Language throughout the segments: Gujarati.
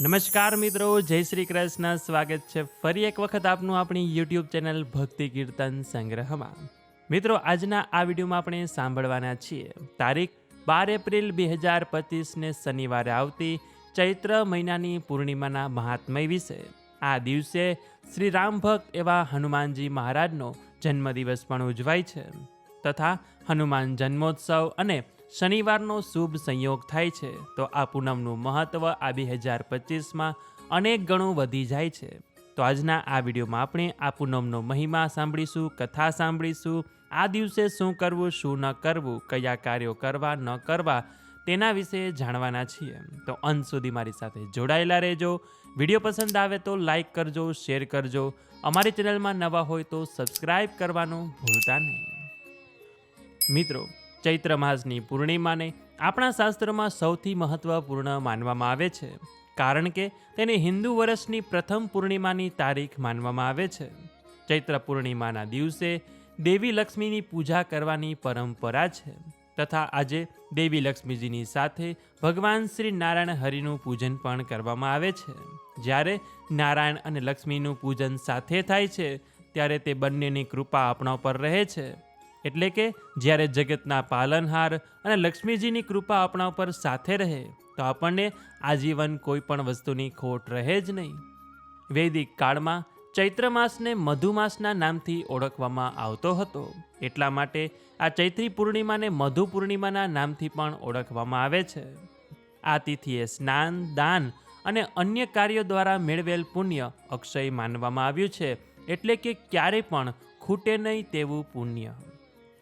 નમસ્કાર મિત્રો, જય શ્રી કૃષ્ણ. સ્વાગત છે ફરી એક વખત આપનું આપણી યુટ્યુબ ચેનલ ભક્તિ કીર્તન સંગ્રહમાં. મિત્રો, આજના આ વિડીયોમાં આપણે સાંભળવાના છીએ. તારીખ બાર એપ્રિલ બે હજાર પચીસને શનિવારે આવતી ચૈત્ર મહિનાની પૂર્ણિમાના મહાત્મય વિશે. આ દિવસે શ્રી રામ ભક્ત એવા હનુમાનજી મહારાજનો જન્મદિવસ પણ ઉજવાય છે. તથા હનુમાન જન્મોત્સવ અને શનિવારનો શુભ સંયોગ થાય છે, તો આ પૂનમનું મહત્ત્વ આ બે હજાર પચીસમાં અનેક ગણું વધી જાય છે. તો આજના આ વિડીયોમાં આપણે આ પૂનમનો મહિમા સાંભળીશું, કથા સાંભળીશું, આ દિવસે શું કરવું, શું ન કરવું, કયા કાર્યો કરવા, ન કરવા તેના વિશે જાણવાના છીએ. તો અંત સુધી મારી સાથે જોડાયેલા રહેજો. વીડિયો પસંદ આવે તો લાઈક કરજો, શેર કરજો. અમારી ચેનલમાં નવા હોય તો સબસ્ક્રાઈબ કરવાનું ભૂલતા નહીં. મિત્રો ચૈત્ર માસની પૂર્ણિમાને આપણા શાસ્ત્રમાં સૌથી મહત્વપૂર્ણ માનવામાં આવે છે, કારણ કે તેને હિન્દુ વર્ષની પ્રથમ પૂર્ણિમાની તારીખ માનવામાં આવે છે. ચૈત્ર પૂર્ણિમાના દિવસે દેવી લક્ષ્મીની પૂજા કરવાની પરંપરા છે, તથા આજે દેવી લક્ષ્મીજીની સાથે ભગવાન શ્રી નારાયણ હરિનું પૂજન પણ કરવામાં આવે છે. જ્યારે નારાયણ અને લક્ષ્મીનું પૂજન સાથે થાય છે, ત્યારે તે બંનેની કૃપા આપણા પર રહે છે. એટલે કે જ્યારે જગતના પાલનહાર અને લક્ષ્મીજીની કૃપા આપણા ઉપર સાથે રહે, તો આપણને આજીવન કોઈ પણ વસ્તુની ખોટ રહે જ નહીં. વૈદિક કાળમાં ચૈત્ર માસને મધુમાસના નામથી ઓળખવામાં આવતો હતો. એટલા માટે આ ચૈત્રી પૂર્ણિમાને મધુ પૂર્ણિમાના નામથી પણ ઓળખવામાં આવે છે. આ તિથિએ સ્નાન, દાન અને અન્ય કાર્યો દ્વારા મેળવેલ પુણ્ય અક્ષય માનવામાં આવ્યું છે. એટલે કે ક્યારેય પણ ખૂટે નહીં તેવું પુણ્ય.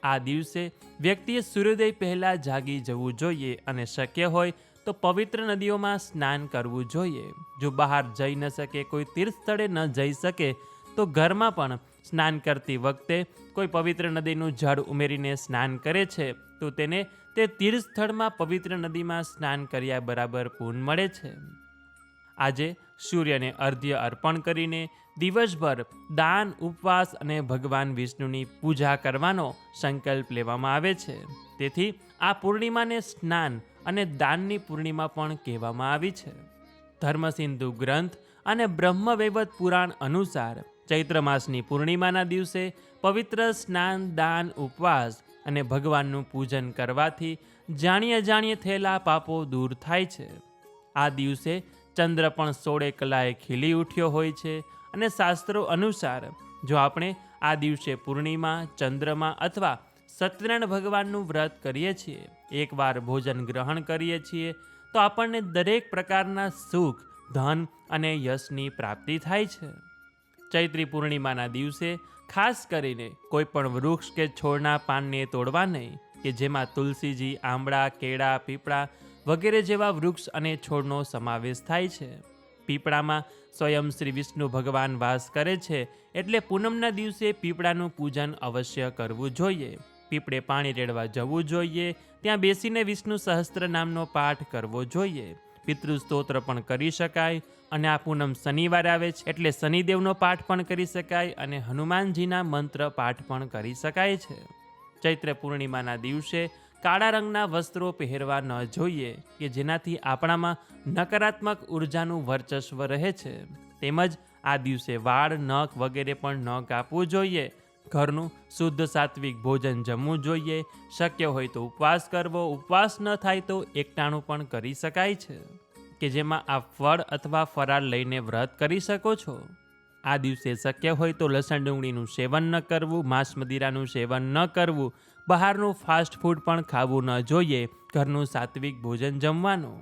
આ દિવસે વ્યક્તિએ સૂર્યોદય પહેલાં જાગી જવું જોઈએ અને શક્ય હોય તો પવિત્ર નદીઓમાં સ્નાન કરવું જોઈએ. જો બહાર જઈ ન શકે, કોઈ તીર્થ સ્થળે ન જઈ શકે, તો ઘરમાં પણ સ્નાન કરતી વખતે કોઈ પવિત્ર નદીનું જળ ઉમેરીને સ્નાન કરે છે, તો તેને તે તીર્થ સ્થળમાં પવિત્ર નદીમાં સ્નાન કર્યા બરાબર પૂન મળે છે. આજે સૂર્યને અર્ધ્ય અર્પણ કરીને દિવસભર દાન, ઉપવાસ અને ભગવાન વિષ્ણુની પૂજા કરવાનો સંકલ્પ લેવામાં આવે છે. તેથી આ પૂર્ણિમાને સ્નાન અને દાનની પૂર્ણિમા પણ કહેવામાં આવી છે. ધર્મસિંધુ ગ્રંથ અને બ્રહ્મવૈવત પુરાણ અનુસાર ચૈત્ર માસની પૂર્ણિમાના દિવસે પવિત્ર સ્નાન, દાન, ઉપવાસ અને ભગવાનનું પૂજન કરવાથી જાણીએ જાણીએ થયેલા પાપો દૂર થાય છે. આ દિવસે ચંદ્ર પણ સોળે કલાએ ખીલી ઉઠ્યો હોય છે અને શાસ્ત્રો અનુસાર જો આપણે આ દિવસે પૂર્ણિમા, ચંદ્રમા અથવા સત્યનારાયણ ભગવાનનું વ્રત કરીએ છીએ, એકવાર ભોજન ગ્રહણ કરીએ છીએ, તો આપણને દરેક પ્રકારના સુખ, ધન અને યશની પ્રાપ્તિ થાય છે. ચૈત્રી પૂર્ણિમાના દિવસે ખાસ કરીને કોઈ પણ વૃક્ષ કે છોડના પાનને તોડવા નહીં કે જેમાં તુલસીજી, આંબળા, કેળા, પીપળા વગેરે જેવા વૃક્ષ અને છોડનો સમાવેશ થાય છે. પીપળામાં સ્વયં શ્રી વિષ્ણુ ભગવાન વાસ કરે છે એટલે પૂનમના દિવસે પીપળાનું પૂજન અવશ્ય કરવું જોઈએ. પીપળે પાણી રેડવા જવું જોઈએ, ત્યાં બેસીને વિષ્ણુ સહસ્ત્ર નામનો પાઠ કરવો જોઈએ. પિતૃ સ્તોત્ર પણ કરી શકાય અને આ પૂનમ શનિવાર આવે છે એટલે શનિદેવનો પાઠ પણ કરી શકાય અને હનુમાનજીના મંત્ર પાઠ પણ કરી શકાય છે. ચૈત્ર પૂર્ણિમાના દિવસે કાળા રંગના વસ્ત્રો પહેરવા ન જોઈએ કે જેનાથી આપણામાં નકારાત્મક ઉર્જાનું વર્ચસ્વ રહે છે. તેમજ આ દિવસે વાળ, નખ વગેરે પણ ન કાપવું જોઈએ. ઘરનું શુદ્ધ સાત્વિક ભોજન જમવું જોઈએ. શક્ય હોય તો ઉપવાસ કરવો, ઉપવાસ ન થાય તો એકટાણું પણ કરી શકાય છે. કે જેમાં આ ફળ અથવા ફરાળ લઈને વ્રત કરી શકો છો. આ દિવસે શક્ય હોય તો લસણ ડુંગળીનું સેવન ન કરવું, માંસ મદિરાનું સેવન ન કરવું, બહારનું ફાસ્ટ ફૂડ પણ ખાવું ન જોઈએ, ઘરનું સાત્વિક ભોજન જમવાનું.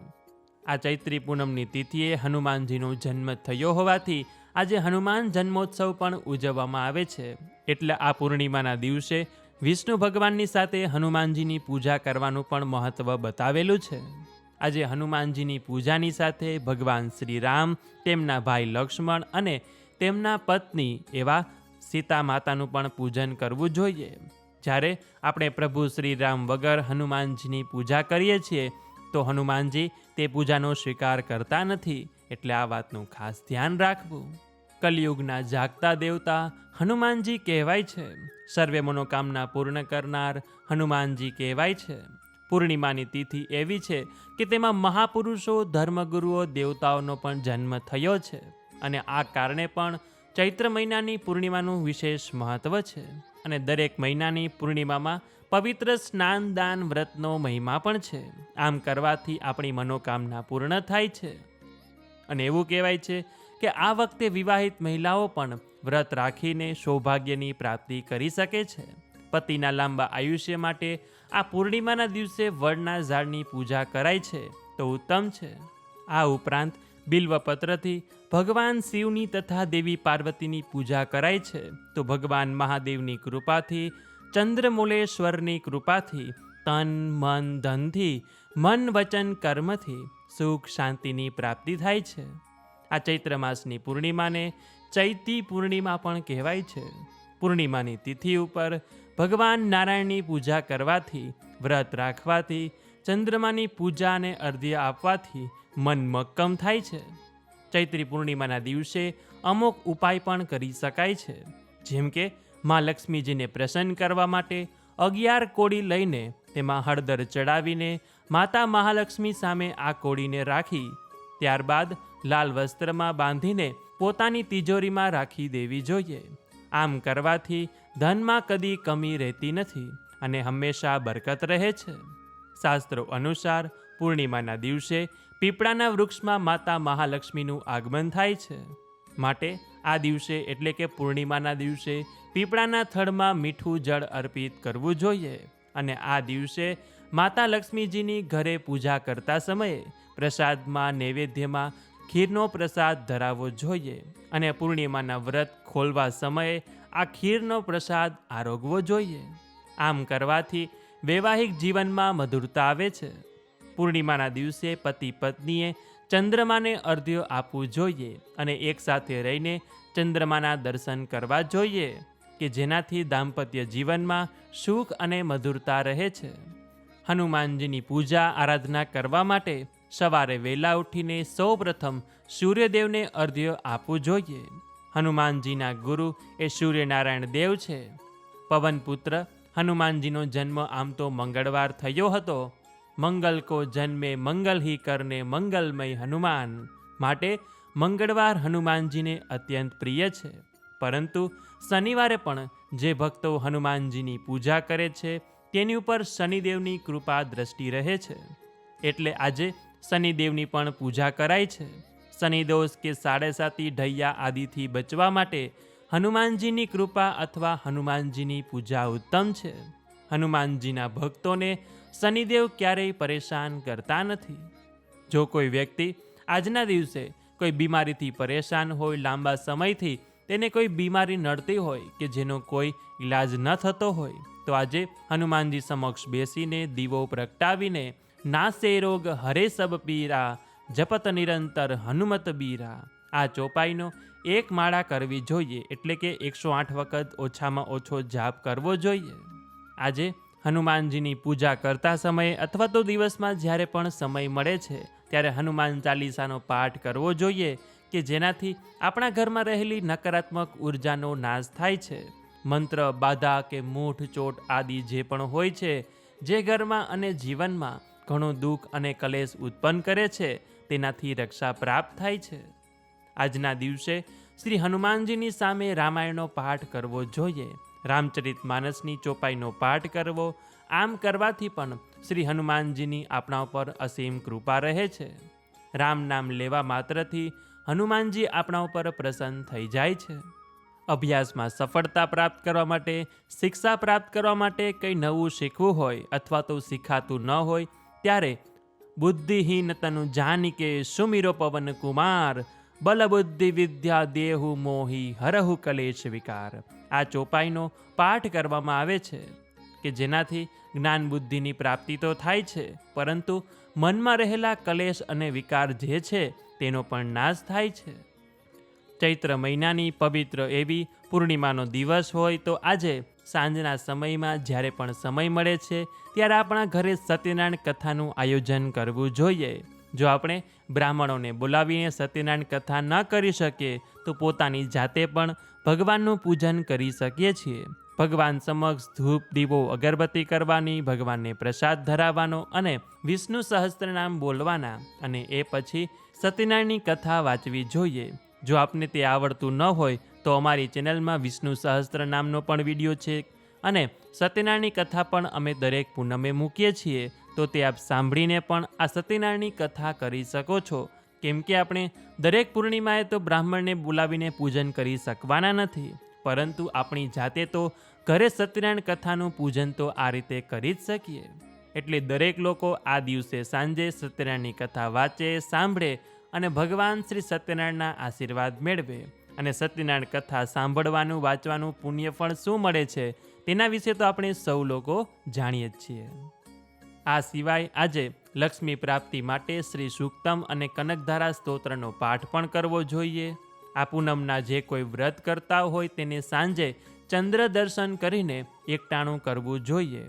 આ ચૈત્રી પૂનમની તિથિએ હનુમાનજીનો જન્મ થયો હોવાથી આજે હનુમાન જન્મોત્સવ પણ ઉજવવામાં આવે છે. એટલે આ પૂર્ણિમાના દિવસે વિષ્ણુ ભગવાનની સાથે હનુમાનજીની પૂજા કરવાનું પણ મહત્ત્વ બતાવેલું છે. આજે હનુમાનજીની પૂજાની સાથે ભગવાન શ્રી રામ, તેમના ભાઈ લક્ષ્મણ અને તેમના પત્ની એવા સીતા માતાનું પણ પૂજન કરવું જોઈએ. જ્યારે આપણે પ્રભુ શ્રી રામ વગર હનુમાનજીની પૂજા કરીએ છીએ, તો હનુમાનજી તે પૂજાનો સ્વીકાર કરતા નથી. એટલે આ વાતનું ખાસ ધ્યાન રાખવું. કલયુગના જાગતા દેવતા હનુમાનજી કહેવાય છે, સર્વે મનોકામના પૂર્ણ કરનાર હનુમાનજી કહેવાય છે. પૂર્ણિમાની તિથિ એવી છે કે તેમાં મહાપુરુષો, ધર્મગુરુઓ, દેવતાઓનો પણ જન્મ થયો છે. અને આ કારણે પણ ચૈત્ર મહિનાની પૂર્ણિમાનું વિશેષ મહત્વ છે. અને દરેક મહિનાની પૂર્ણિમામાં પવિત્ર સ્નાન, દાન, વ્રતનો મહિમા પણ છે. આમ કરવાથી આપણી મનોકામના પૂર્ણ થાય છે. અને એવું કહેવાય છે કે આ વખતે વિવાહિત મહિલાઓ પણ વ્રત રાખીને સૌભાગ્યની પ્રાપ્તિ કરી શકે છે. પતિના લાંબા આયુષ્ય માટે આ પૂર્ણિમાના દિવસે વડના ઝાડની પૂજા કરાય છે તો ઉત્તમ છે. આ ઉપરાંત બિલ્વપત્રથી ભગવાન શિવની તથા દેવી પાર્વતીની પૂજા કરાય છે. તો ભગવાન મહાદેવની કૃપાથી, ચંદ્રમુલેશ્વરની કૃપાથી, તન, મન, ધનથી, મન, વચન, કર્મથી સુખ, શાંતિની પ્રાપ્તિ થાય છે. આ ચૈત્ર માસની પૂર્ણિમાને ચૈતી પૂર્ણિમા પણ કહેવાય છે. પૂર્ણિમાની તિથિ ઉપર ભગવાન નારાયણની પૂજા કરવાથી, વ્રત રાખવાથી, ચંદ્રમાની પૂજાને અર્ધ્ય આપવાથી મન મક્કમ થાય છે. ચૈત્રી પૂર્ણિમાના દિવસે અમુક ઉપાય પણ કરી શકાય છે. જેમ કે, મા લક્ષ્મીજીને પ્રસન્ન કરવા માટે અગિયાર કોડી લઈને તેમાં હળદર ચડાવીને માતા મહાલક્ષ્મી સામે આ કોડીને રાખી. ત્યારબાદ લાલ વસ્ત્રમાં બાંધીને પોતાની તિજોરીમાં રાખી દેવી જોઈએ. આમ કરવાથી ધનમાં કદી કમી રહેતી નથી અને હંમેશા બરકત રહે છે. શાસ્ત્રો અનુસાર પૂર્ણિમાના દિવસે પીપળાના વૃક્ષમાં માતા મહાલક્ષ્મીનું આગમન થાય છે. માટે આ દિવસે એટલે કે પૂર્ણિમાના દિવસે પીપળાના થડમાં મીઠું જળ અર્પિત કરવું જોઈએ અને આ દિવસે માતા લક્ષ્મીજીની ઘરે પૂજા કરતા સમયે પ્રસાદમાં નૈવેદ્યમાં ખીરનો પ્રસાદ ધરાવવો જોઈએ અને પૂર્ણિમાના વ્રત ખોલવા સમયે આ ખીરનો પ્રસાદ આરોગવો જોઈએ. આમ કરવાથી વૈવાહિક જીવનમાં મધુરતા આવે છે. પૂર્ણિમાના દિવસે પતિ પત્નીએ ચંદ્રમાને અર્ધ્ય આપવું જોઈએ અને એકસાથે રહીને ચંદ્રમાના દર્શન કરવા જોઈએ, કે જેનાથી દાંપત્ય જીવનમાં સુખ અને મધુરતા રહે છે. હનુમાનજીની પૂજા, આરાધના કરવા માટે સવારે વહેલા ઉઠીને સૌપ્રથમ સૂર્યદેવને અર્ધ્ય આપવું જોઈએ. હનુમાનજીના ગુરુ એ સૂર્યનારાયણ દેવ છે. પવનપુત્ર, હનુમાનજીનો જન્મ આમ તો મંગળવાર થયો હતો મંગલ કો જન્મે મંગલ હી કરને મંગલમય હનુમાન. માટે મંગળવાર હનુમાનજીને અત્યંત પ્રિય છે. પરંતુ શનિવારે પણ જે ભક્તો હનુમાનજીની પૂજા કરે છે, તેની ઉપર શનિદેવની કૃપા દ્રષ્ટિ રહે છે. એટલે આજે શનિદેવની પણ પૂજા કરાય છે. શનિદોષ કે સાડેસાતી ઢૈયા આદિથી બચવા માટે હનુમાનજીની કૃપા અથવા હનુમાનજીની પૂજા ઉત્તમ છે. હનુમાનજીના ભક્તોને શનિદેવ ક્યારેય પરેશાન કરતા નથી. જો કોઈ વ્યક્તિ આજના દિવસે કોઈ બીમારીથી પરેશાન હોય લાંબા સમયથી, તેને કોઈ બીમારી નડતી હોય કે જેનો કોઈ ઈલાજ ન થતો હોય, તો આજે હનુમાનજી સમક્ષ બેસીને દીવો પ્રગટાવીને, નાસે રોગ હરે સબ પીરા, જપત નિરંતર હનુમત બીરા. આ ચોપાઈનો એક માળા કરવી જોઈએ એટલે કે એકસો આઠ વખત ઓછામાં ઓછો જાપ કરવો જોઈએ. આજે હનુમાનજીની પૂજા કરતા સમયે અથવા તો દિવસમાં જ્યારે પણ સમય મળે છે, ત્યારે હનુમાન ચાલીસાનો પાઠ કરવો જોઈએ કે જેનાથી આપણા ઘરમાં રહેલી નકારાત્મક ઉર્જાનો નાશ થાય છે. મંત્ર, બાધા કે મૂઠ ચોટ આદિ જે પણ હોય છે, જે ઘરમાં અને જીવનમાં ઘણું દુઃખ અને કલેશ ઉત્પન્ન કરે છે, તેનાથી રક્ષા પ્રાપ્ત થાય છે. આજના દિવસે શ્રી હનુમાનજીની સામે રામાયણનો પાઠ કરવો જોઈએ. રામચરિત માનસની ચોપાઈનો પાઠ કરવો, આમ કરવાથી પણ શ્રી હનુમાનજીની આપણા ઉપર અસીમ કૃપા રહે છે. રામ નામ લેવા માત્રથી હનુમાનજી આપણા ઉપર પ્રસન્ન થઈ જાય છે. અભ્યાસમાં સફળતા પ્રાપ્ત કરવા માટે, શિક્ષા પ્રાપ્ત કરવા માટે કંઈ નવું શીખવું હોય અથવા તો શીખાતું ન હોય, ત્યારે બુદ્ધિહીનતાનું જાનિકે સુમીરો પવન કુમાર બલબુદ્ધિ વિદ્યા દેહુ મોહી હરહુ કલેશ વિકાર. આ ચોપાઈનો પાઠ કરવામાં આવે છે કે જેનાથી જ્ઞાન બુદ્ધિની પ્રાપ્તિ તો થાય છે, પરંતુ મનમાં રહેલા કલેશ અને વિકાર જે છે તેનો પણ નાશ થાય છે. ચૈત્ર મહિનાની પવિત્ર એવી પૂર્ણિમાનો દિવસ હોય તો આજે સાંજના સમયમાં જ્યારે પણ સમય મળે છે, ત્યારે આપણા ઘરે સત્યનારાયણ કથાનું આયોજન કરવું જોઈએ. જો આપણે બ્રાહ્મણોને બોલાવીને સત્યનારાયણ કથા ન કરી શકીએ, તો પોતાની જાતે પણ ભગવાનનું પૂજન કરી શકીએ છીએ. ભગવાન સમક્ષ ધૂપ, દીવો, અગરબત્તી કરવાની, ભગવાનને પ્રસાદ ધરાવવાનો અને વિષ્ણુ સહસ્ત્રનામ બોલવાના અને એ પછી સત્યનારાયણની કથા વાંચવી જોઈએ. જો આપને તે આવડતું ન હોય, તો અમારી ચેનલમાં વિષ્ણુ સહસ્ત્ર નામનો પણ વીડિયો છે અને સત્યનારાયણની કથા પણ અમે દરેક પૂનમે મૂકીએ છીએ. તો તે આપ સાંભળીને પણ આ સત્યનારાયણની કથા કરી શકો છો. કેમ કે આપણે દરેક પૂર્ણિમાએ તો બ્રાહ્મણને બોલાવીને પૂજન કરી શકવાના નથી. પરંતુ આપણી જાતે તો ઘરે સત્યનારાયણ કથાનું પૂજન તો આ રીતે કરી જ શકીએ. એટલે દરેક લોકો આ દિવસે સાંજે સત્યનારાયણની કથા વાંચે, સાંભળે અને ભગવાન શ્રી સત્યનારાયણના આશીર્વાદ મેળવે. અને સત્યનારાયણ કથા સાંભળવાનું, વાંચવાનું પુણ્યફળ શું મળે છે, તેના વિશે તો આપણે સૌ લોકો જાણીએ જ છીએ. આ સિવાય આજે લક્ષ્મી પ્રાપ્તિ માટે શ્રી સુક્તમ અને કનકધારા સ્તોત્રનો પાઠ પણ કરવો જોઈએ. આ પૂનમના જે કોઈ વ્રત કરતા હોય તેને સાંજે ચંદ્ર દર્શન કરીને એકટાણું કરવું જોઈએ.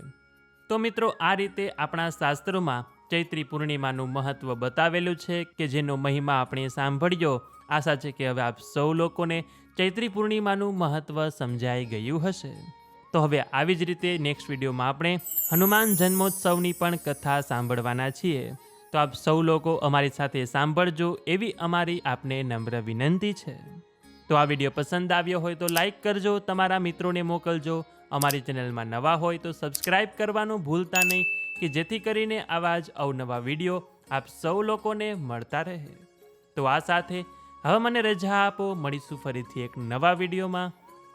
તો મિત્રો, આ રીતે આપણા શાસ્ત્રોમાં ચૈત્રી પૂર્ણિમાનું મહત્વ બતાવેલું છે કે જેનો મહિમા આપણે સાંભળ્યો. આશા છે કે હવે આપ સૌ લોકોને ચૈત્રી પૂર્ણિમાનું મહત્વ સમજાઈ ગયું હશે. તો હવે આવી જ રીતે નેક્સ્ટ વિડીયોમાં આપણે હનુમાન જન્મોત્સવની પણ કથા સાંભળવાના છીએ. તો આપ સૌ લોકો અમારી સાથે સાંભળજો એવી અમારી આપને નમ્ર વિનંતી છે. તો આ વીડિયો પસંદ આવ્યો હોય તો લાઈક કરજો, તમારા મિત્રોને મોકલજો. અમારી ચેનલમાં નવા હોય તો સબસ્ક્રાઈબ કરવાનું ભૂલતા નહીં કે જેથી કરીને આવા જ અવનવા વીડિયો આપ સૌ લોકોને મળતા રહે. તો આ સાથે હવે મને રજા આપો. મળીશું ફરીથી એક નવા વિડીયોમાં.